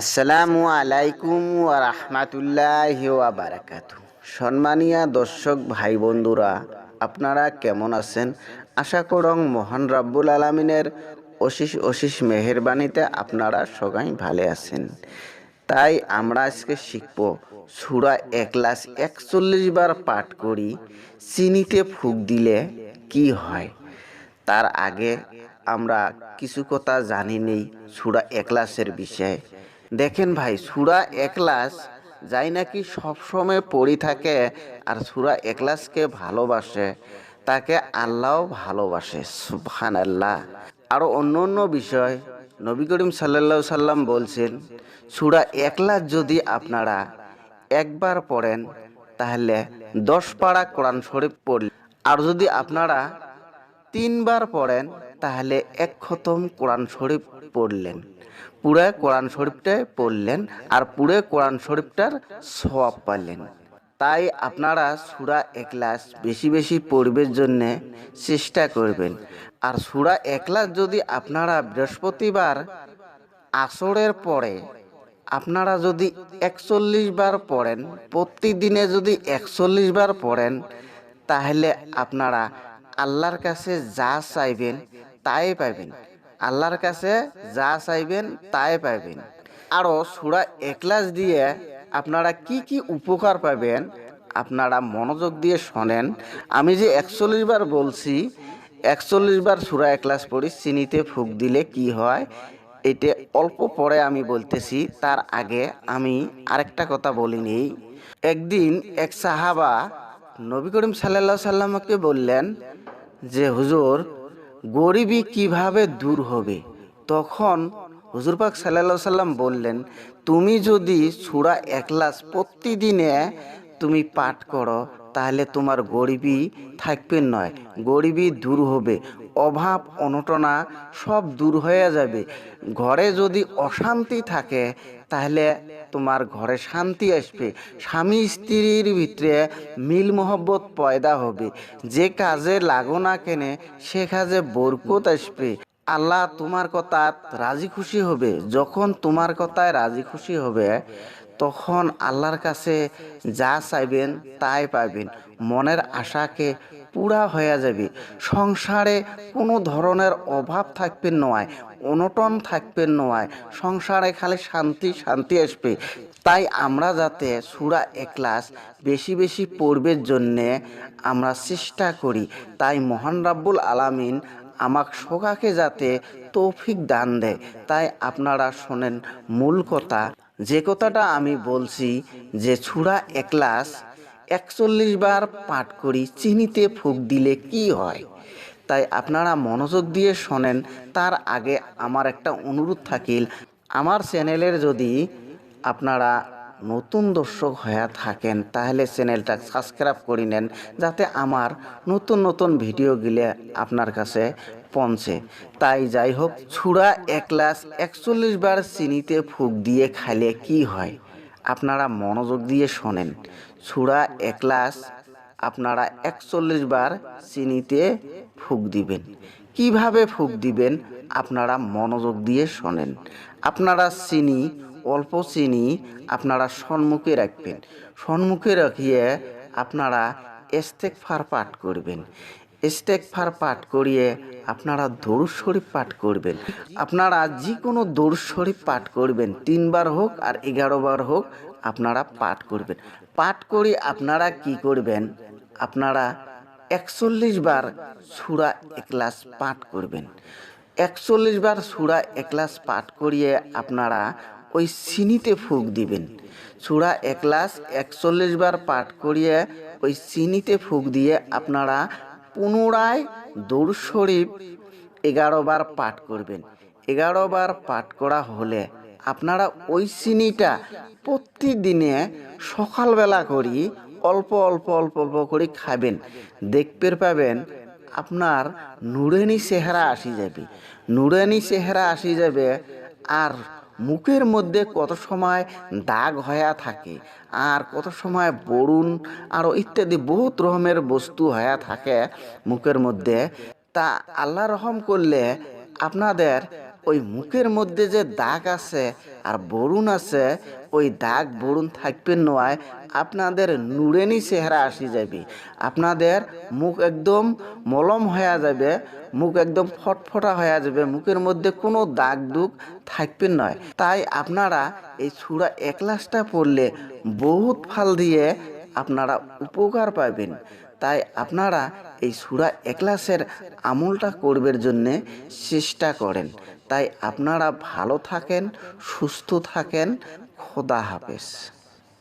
আসসালামু আলাইকুম রাহমাতুল্লাহি বারাকাতু। সম্মানীয় দর্শক ভাই বন্ধুরা, আপনারা কেমন আছেন? আশা করং মহান রাব্বুল আলামিনের অশিস অশিস মেহেরবানিতে আপনারা সবাই ভালো আছেন। তাই আমরা আজকে শিখব সুরা একলাস একচল্লিশ বার পাঠ করি, চিনিতে ফুক দিলে কি হয়? তার আগে আমরা কিছু কথা জানি নেই সুরা একলাসের বিষয়ে। দেখেন ভাই, সুরা একলাস যাই নাকি সবসময় পড়ি থাকে আর সুরা একলাসকে ভালোবাসে, তাকে আল্লাহ ভালোবাসে সুবহান আল্লাহ আরও অন্য অন্য বিষয়, নবী করিম সাল্লা সাল্লাম বলছেন, সুরা একলাস যদি আপনারা একবার পড়েন, তাহলে দশ পাড়া কোরআন শরীফ পড়লে, আর যদি আপনারা তিনবার পড়েন, তাহলে এক খতম কোরআন শরীফ পড়লেন। পুরো কোরআন শরীফটাই পড়লেন আর পুরো কোরআন শরীফটার সওয়াব পাইলেন। তাই আপনারা সুরা একলাস বেশি বেশি পড়বের জন্যে চেষ্টা করবেন। আর সুরা একলাস যদি আপনারা বৃহস্পতিবার আসরের পরে আপনারা যদি একচল্লিশ বার পড়েন, প্রতিদিনে যদি একচল্লিশ বার পড়েন, তাহলে আপনারা আল্লাহর কাছে যা চাইবেন তাই পাবেন আল্লাহর কাছে যা চাইবেন তাই পাবেন আরও সুরা একলাস দিয়ে আপনারা কি কি উপকার পাবেন আপনারা মনোযোগ দিয়ে শোনেন। আমি যে একচল্লিশ বার বলছি, একচল্লিশ বার সুরা একলাস পড়ি, চিনিতে ফুক দিলে কি হয় এটা অল্প পরে আমি বলতেছি, তার আগে আমি আরেকটা কথা বলিনি একদিন এক সাহাবা নবী করিম সাল্লা সাল্লামকে বললেন যে, হুজুর গরিবী কীভাবে দূর হবে? তখন হুজুর পাক সাল্লা সাল্লাম বললেন, তুমি যদি সুরা একলাস প্রতিদিনে তুমি পাঠ করো, তাহলে তোমার গরিবি থাকবে নয়, গরিবি দূর হবে। অভাব, অনটনা সব দূর হয়ে যাবে। ঘরে যদি অশান্তি থাকে, তাহলে তোমার ঘরে শান্তি আসবে। স্বামী স্ত্রীর ভিতরে মিল মোহব্বত পয়দা হবে। যে কাজে লাগো না কেনে, সে কাজে বরকত আসবে। আল্লাহ তোমার কথা রাজি খুশি হবে। যখন তোমার কথায় রাজি খুশি হবে, তখন আল্লাহর কাছে যা চাইবেন তাই পাবেন। মনের আশাকে পুরা হয়ে যাবে। সংসারে কোনো ধরনের অভাব থাকবে নয়, অনটন থাকবে নয়। সংসারে খালি শান্তি শান্তি আসবে। তাই আমরা যাতে সুরা একলাস বেশি বেশি পড়বের জন্যে আমরা চেষ্টা করি। তাই মহান রাব্বুল আলামিন আমাক সোগাকে যাতে তৌফিক দান দেয় তাই আপনারা শোনেন মূল কথা। যে কথাটা আমি বলছি যে ছুড়া একলাস একচল্লিশ বার পাঠ করি, চিনিতে ফুক দিলে কি হয়? তাই আপনারা মনোযোগ দিয়ে শোনেন, তার আগে আমার একটা অনুরোধ থাকিল, আমার চ্যানেলের যদি আপনারা নতুন দর্শক হয়ে থাকেন, তাহলে চ্যানেলটা সাবস্ক্রাইব করে নেন, যাতে আমার নতুন নতুন ভিডিওগুলো আপনার কাছে পৌঁছে। তাই যাই হোক ছুরা একলাস একচল্লিশ বার চিনিতে ফুক দিয়ে খাইলে কি হয়? আপনারা মনোযোগ দিয়ে শোনেন। ছুরা একলাস আপনারা একচল্লিশ বার চিনিতে ফুক দিবেন। কীভাবে ফুক দিবেন? আপনারা মনোযোগ দিয়ে শোনেন। আপনারা চিনি, অল্প চিনি আপনারা সম্মুখে রাখবেন। সম্মুখে রাখিয়ে আপনারা এস্তেক ফার পাঠ করবেন। এস্তেক ফার পাঠ করিয়ে আপনারা দৌড় শরীফ পাঠ করবেন। আপনারা যে কোনো দৌড় শরীফ পাঠ করবেন। তিনবার হোক আর এগারো বার হোক আপনারা পাঠ করবেন। পাঠ করে আপনারা কি করবেন? আপনারা একচল্লিশ বার সুরা একলাস পাঠ করবেন। একচল্লিশ বার সুরা একলাস পাঠ করিয়ে আপনারা ওই চিনিতে ফুক দিবেন। সুরা একলাস একচল্লিশ বার পাঠ করিয়ে ওই চিনিতে ফুক দিয়ে আপনারা পুনরায় দৌড় শরীফ এগারো বার পাঠ করবেন। এগারো বার পাঠ করা হলে আপনারা ওই চিনিটা প্রতিদিনে সকালবেলা করি, অল্প অল্প অল্প অল্প করে খাবেন। দেখতে পাবেন আপনার নুরেনি চেহারা আসি যাবে। নুরেনি চেহারা আসি যাবে আর মুখের মধ্যে কত সময় দাগ হয়া থাকে, আর কত সময় বরুণ আরও ইত্যাদি বহুত রকমের বস্তু হয়া থাকে মুখের মধ্যে, তা আল্লাহ রহম করলে আপনাদের ওই মুখের মধ্যে যে দাগ আছে আর বরুণ আছে, ওই দাগ বরুণ থাকবে নয়, আপনাদের নুরেনি চেহারা আসি যাবে আপনাদের মুখ একদম মলম হয়ে যাবে মুখ একদম ফটফটা হয়ে যাবে মুখের মধ্যে কোনো দাগ দুগ থাকবে নয়। তাই আপনারা এই সুরা একলাসটা পড়লে বহুত ফাল দিয়ে আপনারা উপকার পাবেন। তাই আপনারা এই সুরা একলাসের আমলটা করবার জন্যে চেষ্টা করেন। তাই আপনারা ভালো থাকেন সুস্থ থাকেন। খোদা হাফেজ।